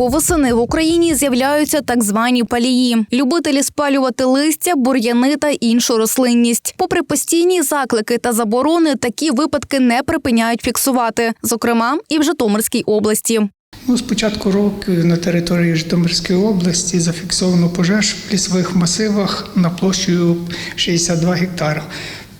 Щороку восени в Україні з'являються так звані палії. Любителі спалювати листя, бур'яни та іншу рослинність. Попри постійні заклики та заборони, такі випадки не припиняють фіксувати, зокрема і в Житомирській області. Ну, з початку року на території Житомирської області зафіксовано пожеж в лісових масивах на площею 62 гектара.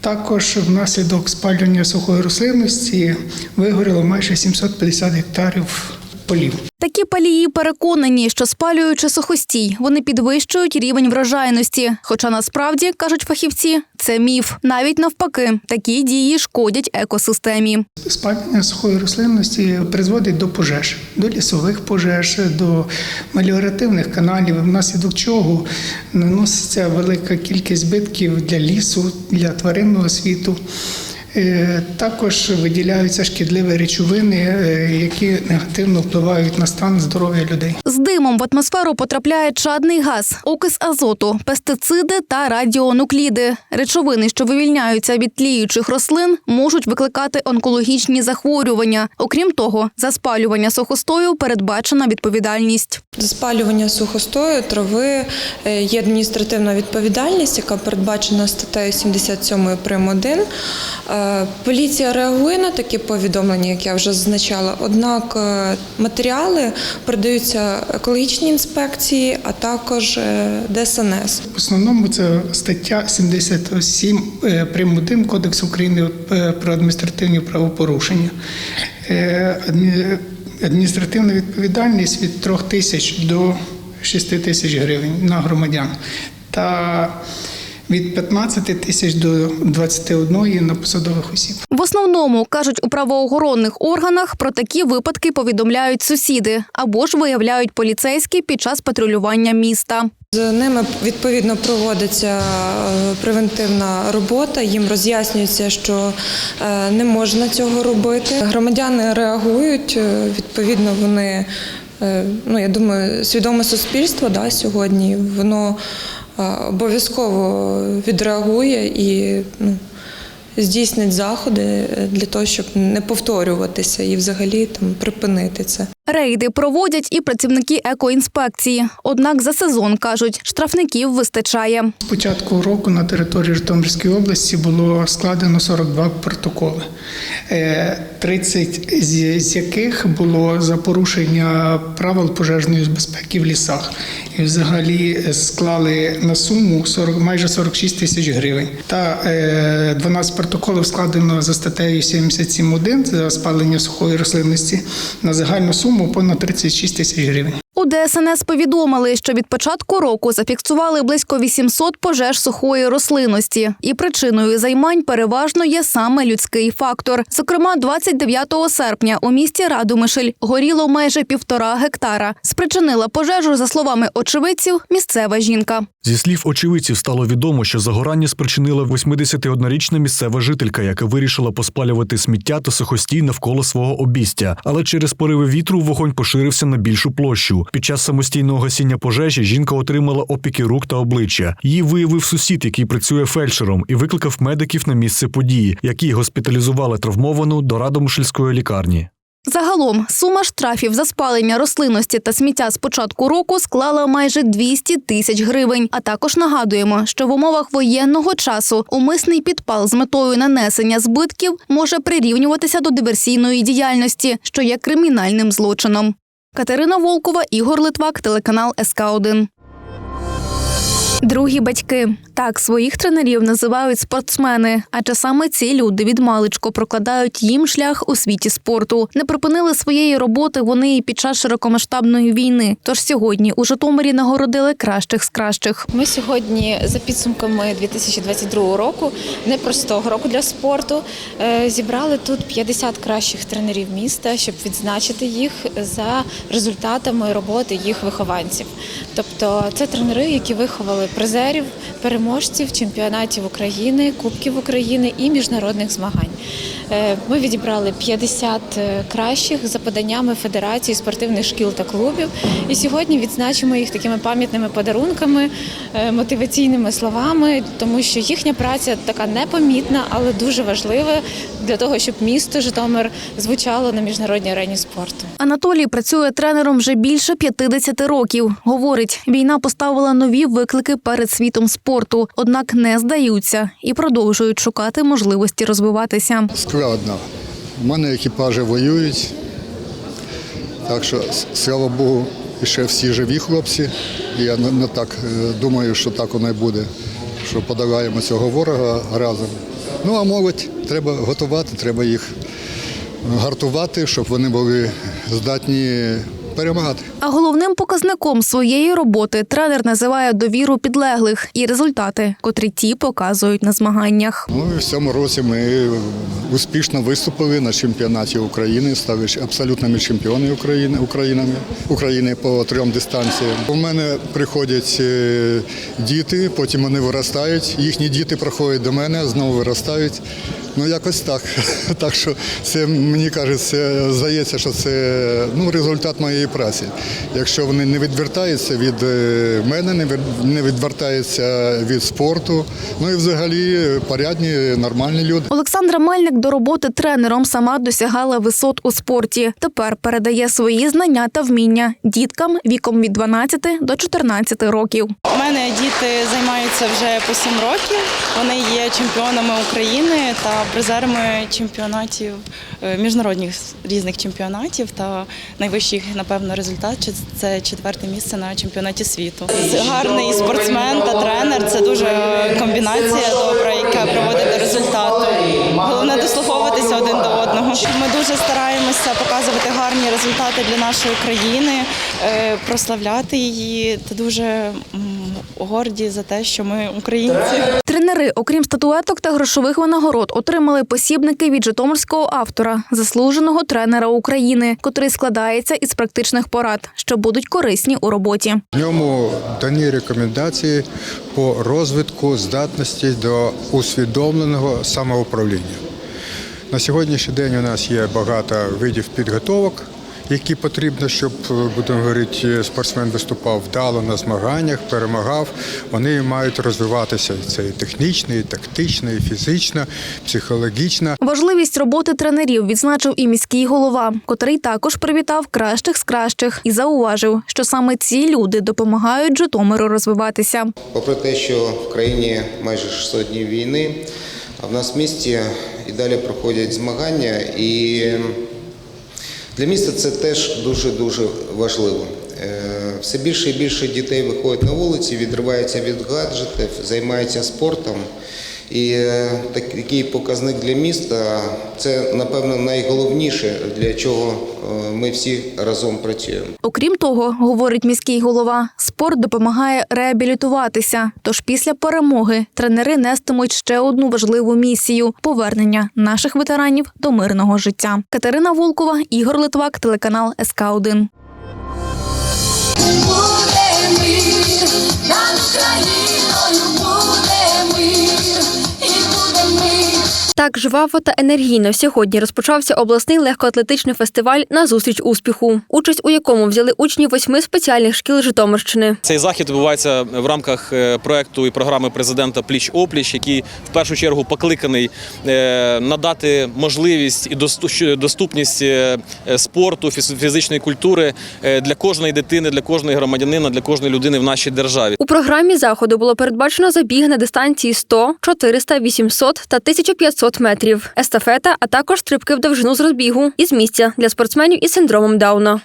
Також внаслідок спалювання сухої рослинності вигоріло майже 750 гектарів полів. Такі палії переконані, що спалюючи сухостій, вони підвищують рівень врожайності. Хоча насправді кажуть фахівці, це міф. Навіть навпаки, такі дії шкодять екосистемі. Спалювання сухої рослинності призводить до пожеж, до лісових пожеж, до меліоративних каналів, внаслідок чого наноситься велика кількість збитків для лісу, для тваринного світу. Е, Також виділяються шкідливі речовини, е, які негативно впливають на стан здоров'я людей. З димом в атмосферу потрапляє чадний газ, окис азоту, пестициди та радіонукліди. Речовини, що вивільняються від тліючих рослин, можуть викликати онкологічні захворювання. Окрім того, за спалювання сухостою передбачена відповідальність. За спалювання сухостою трави е, є адміністративна відповідальність, яка передбачена статтею 77 прим. 1. Поліція реагує на такі повідомлення, як я вже зазначала. Однак е, матеріали передаються екологічній інспекції, а також е, ДСНС. В основному це стаття 77 е, прим. 1 Кодексу України про адміністративні правопорушення. Адміністративна відповідальність від 3 тисяч до 6 тисяч гривень на громадян та від 15 тисяч до 21 на посадових осіб. В основному кажуть у правоохоронних органах про такі випадки повідомляють сусіди або ж виявляють поліцейські під час патрулювання міста. З ними відповідно проводиться е, превентивна робота. Їм роз'яснюється, що е, не можна цього робити. Громадяни реагують. е, Відповідно, вони ну я думаю, свідоме суспільство да, сьогодні воно обов'язково відреагує і ну, здійснить заходи для того, щоб не повторюватися і взагалі там припинити це. Рейди проводять і працівники екоінспекції. Однак за сезон кажуть, штрафників вистачає. З початку року на території Житомирської області було складено 42 протоколи, Е, 30 з з яких було за порушення правил пожежної безпеки в лісах. І взагалі склали на суму 40, майже 46 тисяч гривень. Та е, 12 протоколів складено за статтею 77.1 за спалення сухої рослинності на загальну суму понад 36 тисяч гривень. У ДСНС повідомили, що від початку року зафіксували близько 800 пожеж сухої рослинності, і причиною займань переважно є саме людський фактор. Зокрема, 29 серпня у місті Радомишль горіло майже півтора гектара. Спричинила пожежу, за словами очевидців, місцева жінка. Зі слів очевидців стало відомо, що загорання спричинила 81-річна місцева жителька, яка вирішила поспалювати сміття та сухостій навколо свого обістя. Але через пориви вітру вогонь поширився на більшу площу. Під час самостійного гасіння пожежі жінка отримала опіки рук та обличчя. Її виявив сусід, який працює фельдшером, і викликав медиків на місце події, які госпіталізували травмовану до Радомишльської лікарні. Загалом сума штрафів за спалення рослинності та сміття з початку року склала майже 200 тисяч гривень. А також нагадуємо, що в умовах воєнного часу умисний підпал з метою нанесення збитків може прирівнюватися до диверсійної діяльності, що є кримінальним злочином. Катерина Волкова, Ігор Литвак, телеканал СК 1 Другі батьки так своїх тренерів називають спортсмени, адже саме ці люди від маличку прокладають їм шлях у світі спорту. Не припинили своєї роботи вони і під час широкомасштабної війни. Тож сьогодні у Житомирі нагородили кращих з кращих. Ми сьогодні за підсумками 2022 року, непростого року для спорту, е, зібрали тут 50 кращих тренерів міста, щоб відзначити їх за результатами роботи їх вихованців. Тобто це тренери, які виховали призерів, переможців чемпіонатів України, Кубків України і міжнародних змагань. Е, Ми відібрали 50 кращих за поданнями Федерації спортивних шкіл та клубів. І сьогодні відзначимо їх такими пам'ятними подарунками, е, мотиваційними словами, тому що їхня праця така непомітна, але дуже важлива для того, щоб місто Житомир звучало на міжнародній арені спорту. Анатолій працює тренером вже більше 50 років. Говорить, війна поставила нові виклики перед світом спорту, однак не здаються і продовжують шукати можливості розвиватися. Складно. У мене екіпажі воюють. Так що, слава Богу, ще всі живі хлопці. І я не, не так е, думаю, що так воно і буде, що подолаємо цього ворога разом. Ну а молодь треба готувати, треба їх гартувати, щоб вони були здатні перемагати. А головним показником своєї роботи тренер називає довіру підлеглих і результати, котрі ті показують на змаганнях. Ну в цьому році ми успішно виступили на чемпіонаті України, стали абсолютними чемпіонами України, Українами, України по трьом дистанціям. У мене приходять е, діти, потім вони виростають. Їхні діти приходять до мене, знову виростають. Ну якось так. Так що це мені кажеться, здається, що це ну, результат моєї праці. Якщо вони не відвертаються від е, мене, не від- не відвертаються від спорту, ну і взагалі порядні, нормальні люди. Олександра Мельник до роботи тренером сама досягала висот у спорті. Тепер передає свої знання та вміння діткам віком від 12 до 14 років. У мене діти займаються вже по 7 років. Вони є чемпіонами України та призерами чемпіонатів е, міжнародних різних чемпіонатів. Та найвищий, напевно, результат чи- це четверте місце на чемпіонаті світу. Гарний спортсмен та тренер це дуже комбінація добра, яка проводить до результату. Головне дослуховуватися один до одного. Ми дуже стараємося показувати гарні результати для нашої країни, е, прославляти її Це дуже горді за те, що ми українці. Тренери, окрім статуеток та грошових винагород, отримали посібники від житомирського автора, заслуженого тренера України, котрий складається із практичних порад, що будуть корисні у роботі. В ньому дані рекомендації по розвитку здатності до усвідомленого самоуправління. На сьогоднішній день у нас є багато видів підготовок, які потрібно, щоб е, будемо говорити, спортсмен виступав вдало на змаганнях, перемагав. Вони мають розвиватися. Це і технічно, і тактично, і фізично, психологічно. Важливість роботи тренерів відзначив і міський голова, котрий також привітав кращих з кращих і зауважив, що саме ці люди допомагають Житомиру розвиватися. Попри те, що в країні майже 600 днів війни, а в нас в місті і далі проходять змагання, і для міста це теж дуже-дуже важливо. Е, Все більше і більше дітей виходять на вулиці, відриваються від гаджетів, займаються спортом. І е, такий показник для міста це, напевно, найголовніше, для чого е, ми всі разом працюємо. Окрім того, говорить міський голова, спорт допомагає реабілітуватися. Тож після перемоги тренери нестимуть ще одну важливу місію повернення наших ветеранів до мирного життя. Катерина Волкова, Ігор Литвак, телеканал СК 1 Буде мир, над Україною Так жваво та енергійно сьогодні розпочався обласний легкоатлетичний фестиваль на зустріч успіху, участь у якому взяли учні восьми спеціальних шкіл Житомирщини. Цей захід відбувається в рамках е, проекту і програми президента Пліч опліч, який в першу чергу покликаний е, надати можливість і досту- доступність е, е, спорту, фіз- фізичної культури е, для кожної дитини, для кожної громадянина, для кожної людини в нашій державі. У програмі заходу було передбачено забіг на дистанції 100, 400, 800 та 1500 метрів, естафета, а також стрибки в довжину з розбігу із місця для спортсменів із синдромом Дауна.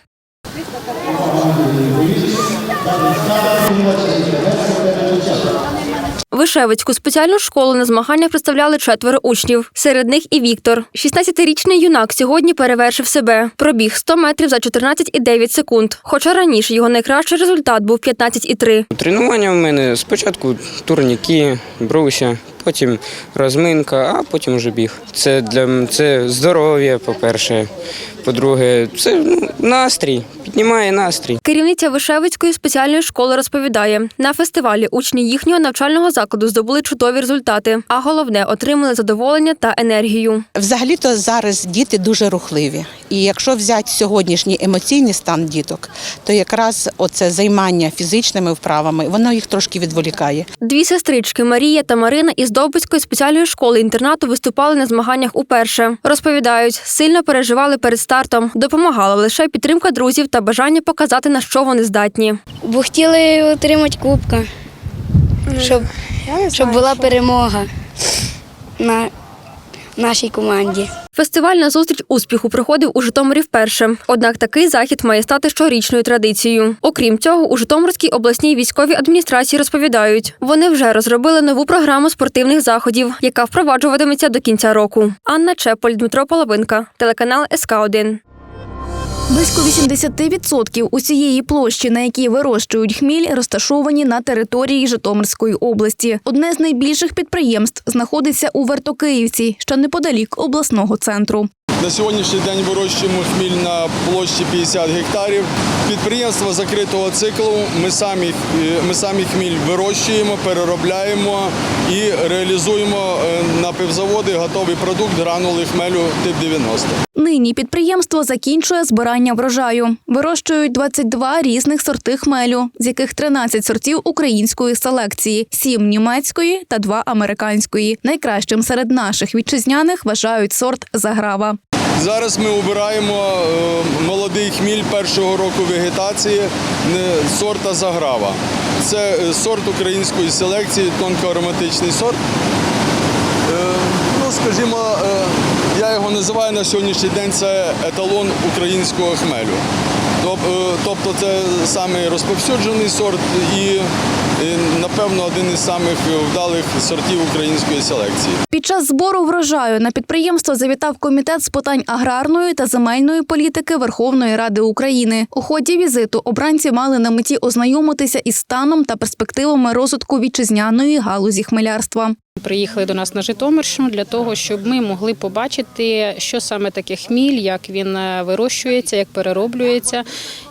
Вишевицьку спеціальну школу на змаганнях представляли четверо учнів. Серед них і Віктор. 16-річний юнак сьогодні перевершив себе. Пробіг 100 метрів за 14,9 секунд. Хоча раніше його найкращий результат був 15,3. Тренування в мене спочатку турніки, бруся, потім розминка, а потім вже біг. Це для це здоров'я, по-перше. По-друге, це ну, настрій, піднімає настрій. Керівниця Вишевицької спеціальної школи розповідає, на фестивалі учні їхнього навчального закладу здобули чудові результати, а головне отримали задоволення та енергію. Взагалі-то зараз діти дуже рухливі. І якщо взяти сьогоднішній емоційний стан діток, то якраз оце займання фізичними вправами, воно їх трошки відволікає. Дві сестрички Марія та Марина із Довбицької спеціальної школи інтернату виступали на змаганнях уперше. Розповідають, сильно переживали перед стартом. Допомагала лише підтримка друзів та бажання показати на що вони здатні. Бо хотіли отримати кубка, щоб, щоб була перемога на нашій команді. Фестиваль на зустріч успіху проходив у Житомирі вперше. Однак такий захід має стати щорічною традицією. Окрім цього, у Житомирській обласній військовій адміністрації розповідають, вони вже розробили нову програму спортивних заходів, яка впроваджуватиметься до кінця року. Анна Чеполь, Дмитро Половинка, телеканал СК 1 Близько 80% усієї площі, на якій вирощують хміль, розташовані на території Житомирської області. Одне з найбільших підприємств знаходиться у Вертокиївці, що неподалік обласного центру. На сьогоднішній день вирощуємо хміль на площі 50 гектарів. Підприємство закритого циклу. Ми самі, е, ми самі хміль вирощуємо, переробляємо і реалізуємо е, на пивзаводи готовий продукт гранули хмелю тип 90. Нині підприємство закінчує збирання врожаю. Вирощують 22 різних сорти хмелю, з яких 13 сортів української селекції, 7 німецької та 2 американської. Найкращим серед наших вітчизняних вважають сорт Заграва. Зараз ми обираємо е, молодий хміль першого року вегетації сорта Заграва. Це е, сорт української селекції, тонкоароматичний сорт. Е, Ну, скажімо, я його називаю на сьогоднішній день це еталон українського хмелю. Е, Тобто це самий розповсюджений сорт і, напевно, один із самих вдалих сортів української селекції. Під час збору врожаю на підприємство завітав комітет з питань аграрної та земельної політики Верховної Ради України. У ході візиту обранці мали на меті ознайомитися із станом та перспективами розвитку вітчизняної галузі хмелярства. Приїхали до нас на Житомирщину для того, щоб ми могли побачити, що саме таке хміль, як він е, вирощується, як перероблюється,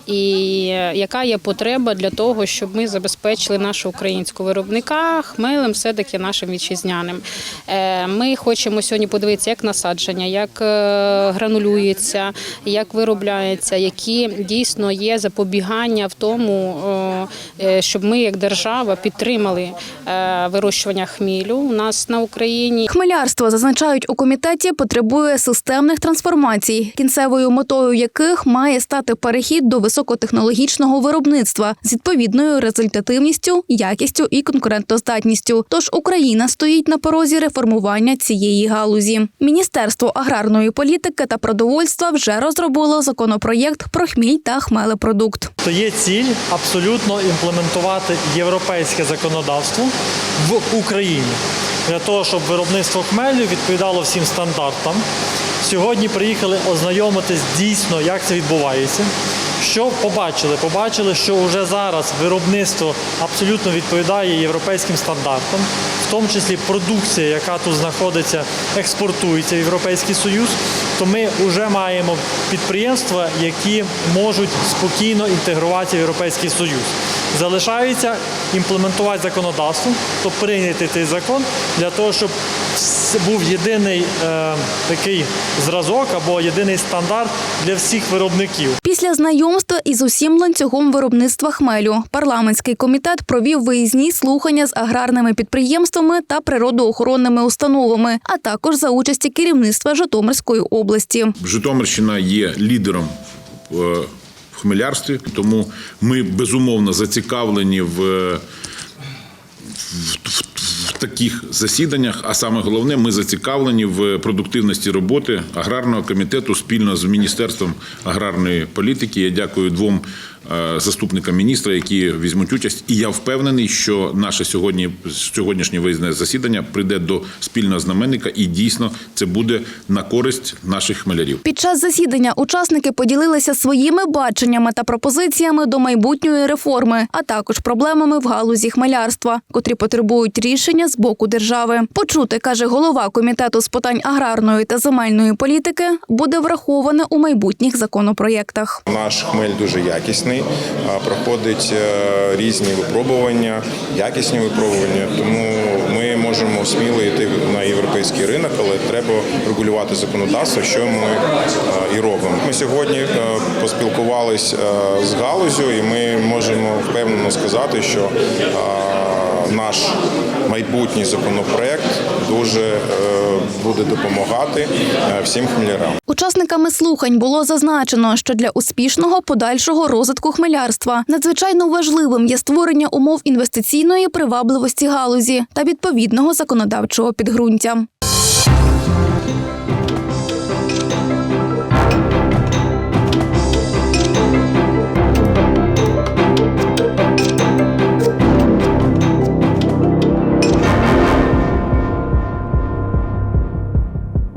і е, яка є потреба для того, щоб ми забезпечили нашого українського виробника хмелем, все-таки нашим вітчизняним. Е, Ми хочемо сьогодні подивитися, як насадження, як е, гранулюється, як виробляється, які дійсно є запобігання в тому, щоб ми, як держава, підтримали вирощування хмілю у нас на Україні. Хмелярство зазначають у комітеті потребує системних трансформацій, кінцевою метою яких має стати перехід до високотехнологічного виробництва з відповідною результативністю, якістю і конкурентоздатністю. Тож Україна стоїть на порозі реформування цієї галузі. Міністерство аграрної політики та продовольства вже розробило законопроєкт про хміль та хмелепродукт. То є ціль абсолютно імплементувати європейське законодавство в Україні для того, щоб виробництво хмелю відповідало всім стандартам. Сьогодні приїхали ознайомитись дійсно, як це відбувається. Що побачили? Побачили, що вже зараз виробництво абсолютно відповідає європейським стандартам, в тому числі продукція, яка тут знаходиться, експортується в Європейський Союз. То ми вже маємо підприємства, які можуть спокійно інтегруватися в Європейський Союз. Залишається імплементувати законодавство, тобто прийняти цей закон для того, щоб був єдиний е, такий зразок або єдиний стандарт для всіх виробників. Після знайомства із усім ланцюгом виробництва хмелю парламентський комітет провів виїзні слухання з аграрними підприємствами та природоохоронними установами, а також за участі керівництва Житомирської області. Житомирщина є лідером е, в хмелярстві, тому ми безумовно зацікавлені в, в, в, в таких засіданнях. А саме головне, ми зацікавлені в продуктивності роботи аграрного комітету спільно з Міністерством аграрної політики. Я дякую двом е, заступникам міністра, які візьмуть участь. І я впевнений, що наше сьогодні сьогоднішнє виїзне засідання прийде до спільного знаменника, і дійсно це буде на користь наших хмелярів. Під час засідання учасники поділилися своїми баченнями та пропозиціями до майбутньої реформи, а також проблемами в галузі хмелярства, котрі потребують рішення з боку держави. Почути, каже голова комітету з питань аграрної та земельної політики, буде враховане у майбутніх законопроєктах. Наш хмель дуже якісний, а, проходить е, різні випробування, якісні випробування. Тому ми можемо сміло йти на європейський ринок, але треба регулювати законодавство, що ми е, і робимо. Ми сьогодні е, поспілкувались е, з галузю, і ми можемо впевнено сказати, що наш майбутній законопроект дуже е, буде допомагати е, всім хмелярам. Учасниками слухань було зазначено, що для успішного подальшого розвитку хмелярства надзвичайно важливим є створення умов інвестиційної привабливості галузі та відповідного законодавчого підґрунтя.